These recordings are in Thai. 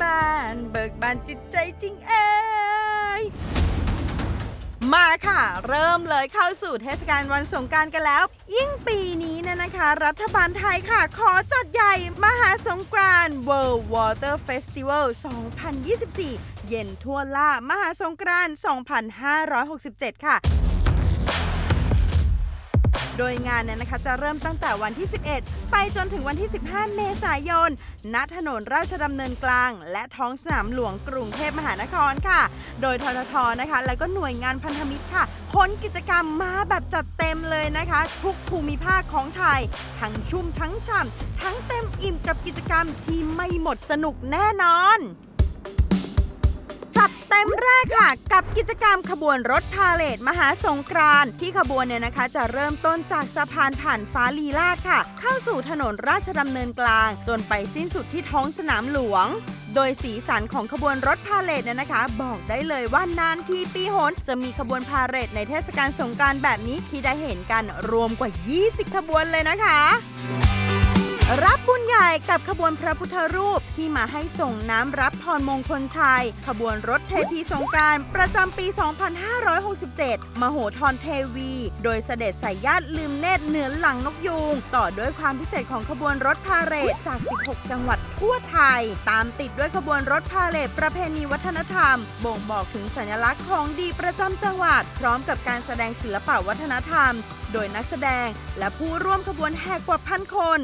บาน เบิกบานจิตใจจริงเอ้ยมาค่ะ เริ่มเลยเข้าสู่เทศกาลวันสงกรารกันแล้ว ยิ่งปีนี้เนยนะคะ รัฐบาลไทยค่ะ ขอจัดใหญ่มหาสงกรานต์ World Water Festival 2024 เย็นทั่วล่ามหาสงกรานต์ 2567 ค่ะ โดยงานเนี่ยนะคะจะเริ่มตั้งแต่วันที่ 11 ไปจนถึงวันที่ 15 เมษายน ณ ถนนราชดำเนินกลาง และท้องสนามหลวงกรุงเทพมหานครค่ะ โดยทททนะคะ แล้วก็หน่วยงานพันธมิตรค่ะพ้นกิจกรรมมาแบบจัดเต็มเลยนะคะ ทุกภูมิภาคของไทย ทั้งชุ่มทั้งฉ่ำทั้งเต็มอิ่มกับกิจกรรมที่ไม่หมดสนุกแน่นอน ต็มแรกค่ะ กับกิจกรรมขบวนรถพาเลทมหาสงกรานต์ที่ขบวนเนี่ยนะคะ จะเริ่มต้นจากสะพานผ่านฟ้าลีลาดค่ะ เข้าสู่ถนนราชดำเนินกลาง จนไปสิ้นสุดที่ท้องสนามหลวง โดยสีสันของขบวนรถพาเลทเนี่ยนะคะ บอกได้เลยว่านานทีปีหนจะมีขบวนพาเหรดในเทศกาลสงกรานต์แบบนี้ที่ได้เห็นกันรวมกว่า 20 ขบวนเลยนะคะ รับบุญใหญ่กับขบวนพระพุทธรูปที่มาให้ส่งน้ำรับพรมงคลชัย ขบวนรถเทพีสงการประจำปี 2567 มโหธรเทวี โดยเสด็จสายญาติลืมเนตรเหนือหลังนกยูง ต่อด้วยความพิเศษของขบวนรถพาเหรดจาก 16 จังหวัดทั่วไทย ตามติดด้วยขบวนรถพาเหรดประเพณีวัฒนธรรม บ่งบอกถึงสัญลักษณ์ของดีประจำจังหวัด พร้อมกับการแสดงศิลปะวัฒนธรรม โดยนักแสดงและผู้ร่วมขบวนแห่กว่าพันคน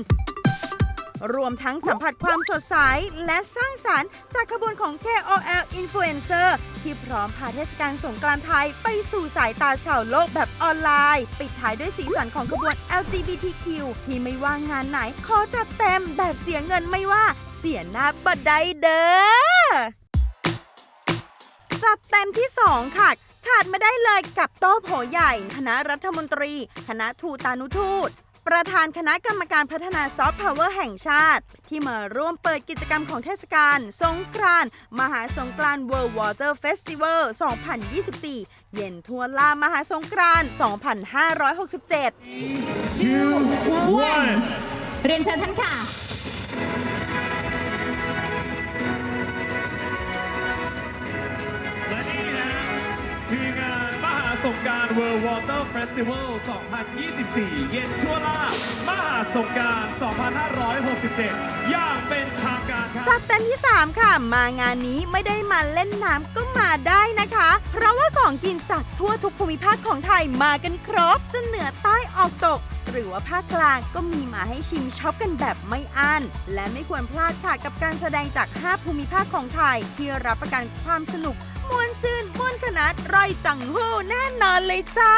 รวมทั้งสัมผัสความสดใส และสร้างสารรค์จากขบวนของ KOL Influencer ที่พร้อมพาเทศกาลสงกรานต์ไทยไปสู่สายตาชาวโลกแบบออนไลน์ ปิดท้ายด้วยสีสันของขบวน LGBTQ ที่ไม่ว่างานไหน ขอจัดเต็มแบบเสียเงินไม่ว่า เสียหน้าบัดไดเด้อจัดเต็มที่ 2 ค่ะ ขาดไม่ได้เลยกับโต๊ะโผใหญ่ คณะรัฐมนตรี คณะทูตานุทูต ประธานคณะกรรมการพัฒนาซอฟต์พาวเวอร์แห่งชาติ ที่มาร่วมเปิดกิจกรรมของเทศกาลสงกรานต์มหาสงกรานต์ World Water Festival 2024 เย็นทั่วล่ามหาสงกรานต์ 2567 two, one. เรียนเชิญท่านค่ะและ สงกราร World Water Festival 2024 เย็นชั่วล่ามหาสงกราร 2567 อย่างเป็นทางการครับ จัดเต็มที่ 3 ค่ะ มางานนี้ไม่ได้มาเล่นน้ำก็มาได้นะคะ เพราะว่าของกินจากทั่วทุกภูมิภาคของไทยมากันครบจะเหนือใต้ออกตก หรือว่าภาคกลางก็มีมาให้ชิมช็อปกันแบบไม่อั้นและไม่ควรพลาดค่ะกับการแสดงจาก 5 ภูมิภาคของไทยที่รับประกันความสนุก มวนชื่นม่วนขนาดร่อยจังหู้แน่นอนเลยจ้า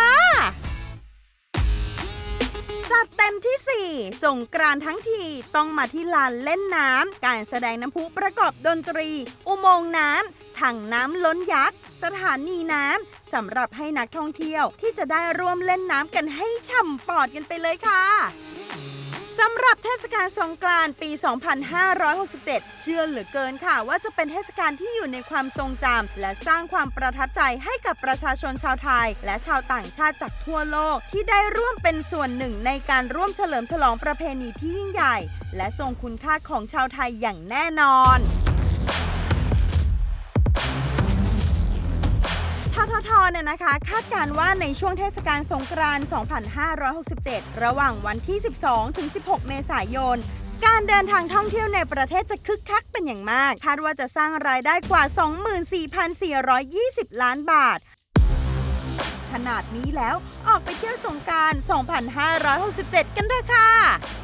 จัดเต็มที่ 4 ส่งกรานทั้งทีต้องมาที่ลานเล่นน้ำ การแสดงน้ำพุประกอบดนตรี อุโมงค์น้ำ ถังน้ำล้นยักษ์ สถานีน้ำ สำหรับให้นักท่องเที่ยวที่จะได้ร่วมเล่นน้ำกันให้ฉ่ำปอดกันไปเลยค่ะ สำหรับเทศกาลสงกรานต์ปี 2567 เชื่อเหลือเกินค่ะ ว่าจะเป็นเทศกาลที่อยู่ในความทรงจำและสร้างความประทับใจให้กับประชาชนชาวไทย และชาวต่างชาติจากทั่วโลก ที่ได้ร่วมเป็นส่วนหนึ่งในการร่วมเฉลิมฉลองประเพณีที่ยิ่งใหญ่ และทรงคุณค่าของชาวไทยอย่างแน่นอน ททเนี่ยนะคะ คาดการว่าในช่วงเทศกาลสงกรานต์ 2567 ระหว่างวันที่ 12 ถึง 16 เมษายน การเดินทางท่องเที่ยวในประเทศจะคึกคักเป็นอย่างมาก คาดว่าจะสร้างรายได้กว่า 24,420 ล้านบาท ขนาดนี้แล้วออกไปเที่ยวสงกราร 2567 กันเถอะค่ะ